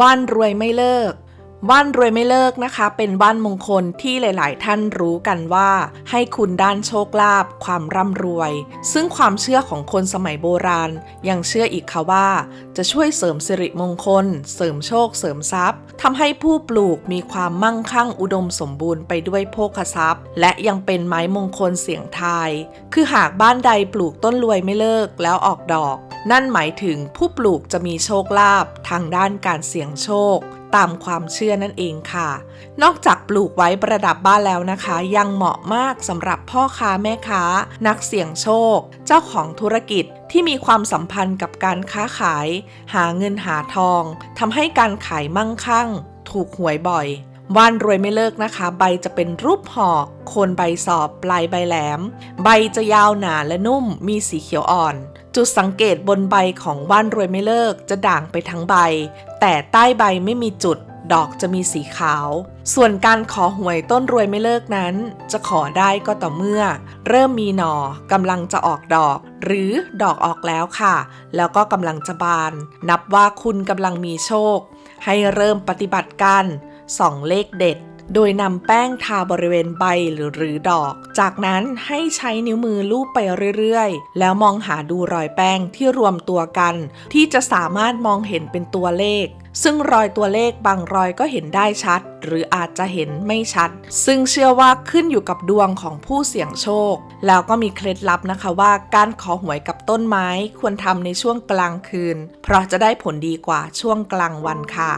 ว่านรวยไม่เลิก ว่านรวยไม่เลิกนะคะ เป็นว่านมงคลที่หลาย ๆ ท่านรู้กันว่า ให้คุณด้านโชคลาภความร่ำรวย ซึ่งความเชื่อของคนสมัยโบราณ ยังเชื่ออีกค่ะว่า จะช่วยเสริมสิริมงคล เสริมโชค เสริมทรัพย์ทำให้ผู้ปลูกมีความมั่งคั่งอุดมสมบูรณ์ไปด้วยโภคทรัพย์ และยังเป็นไม้มงคลเสียงทาย คือหากบ้านใดปลูกต้นรวยไม่เลิกแล้วออกดอก นั่นหมายถึงผู้ปลูกจะมีโชคลาภทางด้านการเสี่ยงโชค ตามความเชื่อนั่นเองค่ะ นอกจากปลูกไว้ประดับบ้านแล้วนะคะ ยังเหมาะมากสำหรับพ่อค้าแม่ค้า นักเสี่ยงโชค เจ้าของธุรกิจที่มีความสัมพันธ์กับการค้าขาย หาเงินหาทองทำให้การขายมั่งคั่ง ถูกหวยบ่อย ว่านรวยไม่เลิกนะคะ ใบจะเป็นรูปหอกโคนใบสอบปลายใบแหลม ใบจะยาวหนาและนุ่ม มีสีเขียวอ่อน จุดสังเกตบนใบของว่านรวยไม่เลิกจะด่างไปทั้งใบ แต่ใต้ใบไม่มีจุดดอกจะมีสีขาว ส่วนการขอหวยต้นรวยไม่เลิกนั้น จะขอได้ก็ต่อเมื่อ เริ่มมีหน่อกำลังจะออกดอก หรือดอกออกแล้วค่ะ แล้วก็กำลังจะบาน นับว่าคุณกำลังมีโชค ให้เริ่มปฏิบัติการ ส่องเลขเด็ด โดยนำแป้งทาบริเวณใบหรือหรือดอก จากนั้นให้ใช้นิ้วมือลูบไปเรื่อยๆ แล้วมองหาดูรอยแป้งที่รวมตัวกัน ที่จะสามารถมองเห็นเป็นตัวเลขซึ่งรอยตัวเลขบางรอยก็เห็นได้ชัด หรืออาจจะเห็นไม่ชัด ซึ่งเชื่อว่าขึ้นอยู่กับดวงของผู้เสี่ยงโชค แล้วก็มีเคล็ดลับนะคะว่าการขอหวยกับต้นไม้ควรทำในช่วงกลางคืน เพราะจะได้ผลดีกว่าช่วงกลางวันค่ะ